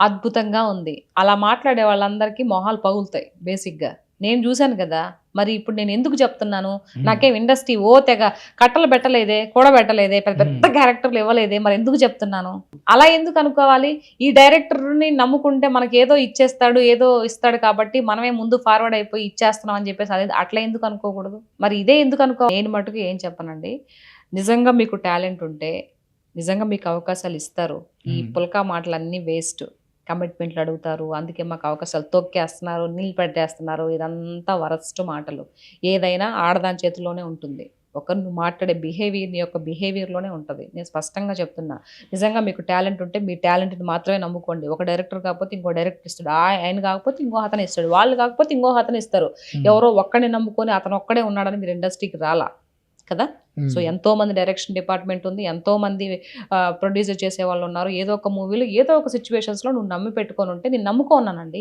అద్భుతంగా ఉంది. అలా మాట్లాడే వాళ్ళందరికీ మొహాలు పగులుతాయి బేసిక్గా. నేను చూశాను కదా మరి ఇప్పుడు నేను ఎందుకు చెప్తున్నాను? నాకేం ఇండస్ట్రీ ఓ తెగ కట్టలు పెట్టలేదే కూడబెట్టలేదే పెద్ద పెద్ద క్యారెక్టర్లు ఇవ్వలేదే మరి ఎందుకు చెప్తున్నాను? అలా ఎందుకు అనుకోవాలి? ఈ డైరెక్టర్ని నమ్ముకుంటే మనకి ఏదో ఇచ్చేస్తాడు ఏదో ఇస్తాడు కాబట్టి మనమే ముందు ఫార్వర్డ్ అయిపోయి ఇచ్చేస్తున్నాం అని చెప్పేసి అదే అట్లా ఎందుకు అనుకోకూడదు? మరి ఇదే ఎందుకు అనుకో? నేను మటుకు ఏం చెప్పనండి. నిజంగా మీకు టాలెంట్ ఉంటే నిజంగా మీకు అవకాశాలు ఇస్తారు. ఈ. పుల్కా మాటలన్నీ వేస్ట్. కమిట్మెంట్లు అడుగుతారు. అందుకే మాకు అవకాశాలు తొక్కేస్తున్నారు నిలబెట్టేస్తున్నారు. ఇదంతా వరస్ట్ మాటలు. ఏదైనా ఆడదాని చేతిలోనే ఉంటుంది. ఒకరు నువ్వు మాట్లాడే బిహేవియర్ నీ యొక్క బిహేవియర్లోనే ఉంటుంది. నేను స్పష్టంగా చెప్తున్నా. నిజంగా మీకు టాలెంట్ ఉంటే మీ టాలెంట్ని మాత్రమే నమ్ముకోండి. ఒక డైరెక్టర్ కాకపోతే ఇంకో డైరెక్టర్ ఇస్తాడు. ఆయన కాకపోతే ఇంకో అతను ఇస్తాడు. వాళ్ళు కాకపోతే ఇంకో అతను ఇస్తారు. ఎవరో ఒక్కడిని నమ్ముకొని అతను ఒక్కడే ఉన్నాడని మీరు ఇండస్ట్రీకి రాలా. కదా? సో ఎంతో మంది డైరెక్షన్ డిపార్ట్మెంట్ ఉంది ఎంతో మంది ప్రొడ్యూసర్ చేసే వాళ్ళు ఉన్నారు. ఏదో ఒక మూవీలో ఏదో ఒక సిచ్యువేషన్స్లో నువ్వు నమ్మి పెట్టుకొని ఉంటే నేను నమ్ముకోన్నానండి.